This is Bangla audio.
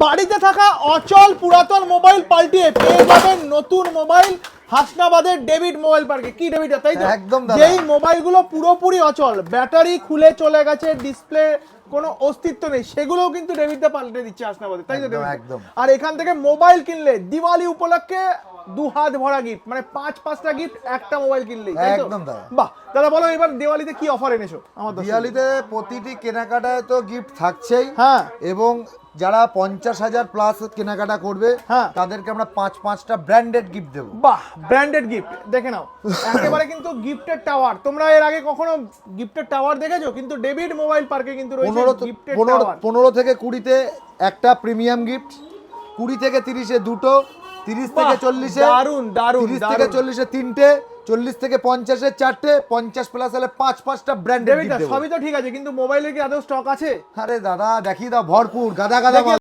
বাড়িতে থাকা অচল পুরাতন মোবাইল পাল্টিয়ে পেয়ে যাবেন নতুন মোবাইল হাসনাবাদের ডেভিড মোবাইল পার্কে। কি ডেভিড তাই তো? একদম। যেই মোবাইলগুলো পুরোপুরি অচল ব্যাটারি খুলে চলে গেছে ডিসপ্লে কোনো অস্তিত্ব নেই সেগুলোও কিন্তু ডেভিডটা পাল্টে দিচ্ছে হাসনাবাদে তাই তো একদম, আর এখান থেকে মোবাইল কিনলে দিওয়ালি উপলক্ষে দু হাত ভরা গিফট মানে পাঁচ পাঁচটা গিফট একটা মোবাইল কিনলেই একদম দাদা। বাহ দাদা বলো এবার দিওয়ালিতে কি অফার এনেছো? আমার দর্শকদের? দিওয়ালিতে প্রতিটি কেনাকাটায় তো গিফট থাকছেই। হ্যাঁ। এবং যারা পঞ্চাশ হাজার প্লাস কেনাকাটা করবে হ্যাঁ। তাদেরকে আমরা পাঁচ পাঁচটা ব্র্যান্ডেড গিফট দেবো। বাহ ব্র্যান্ডেড গিফট দেখে নাও। একেবারে কিন্তু গিফটের টাওয়ার তোমরা এর আগে কখনো গিফটের টাওয়ার দেখেছ? কিন্তু ডেভিড মোবাইল পার্কে কিন্তু রয়েছে পনেরো গিফটের পনেরো টাওয়ার পনেরো থেকে কুড়িতে একটা প্রিমিয়াম গিফট কুড়ি থেকে তিরিশে দুটো তিরিশ থেকে চল্লিশে দারুণ, দারুণ, তিরিশ থেকে চল্লিশে তিনটে চল্লিশ থেকে পঞ্চাশে চারটে পঞ্চাশ প্লাস হলে পাঁচ পাঁচটা ব্র্যান্ডেড সবই তো ঠিক আছে কিন্তু মোবাইলে কি আদৌ স্টক আছে আরে দাদা দেখি দাও ভরপুর গাদা গাদা।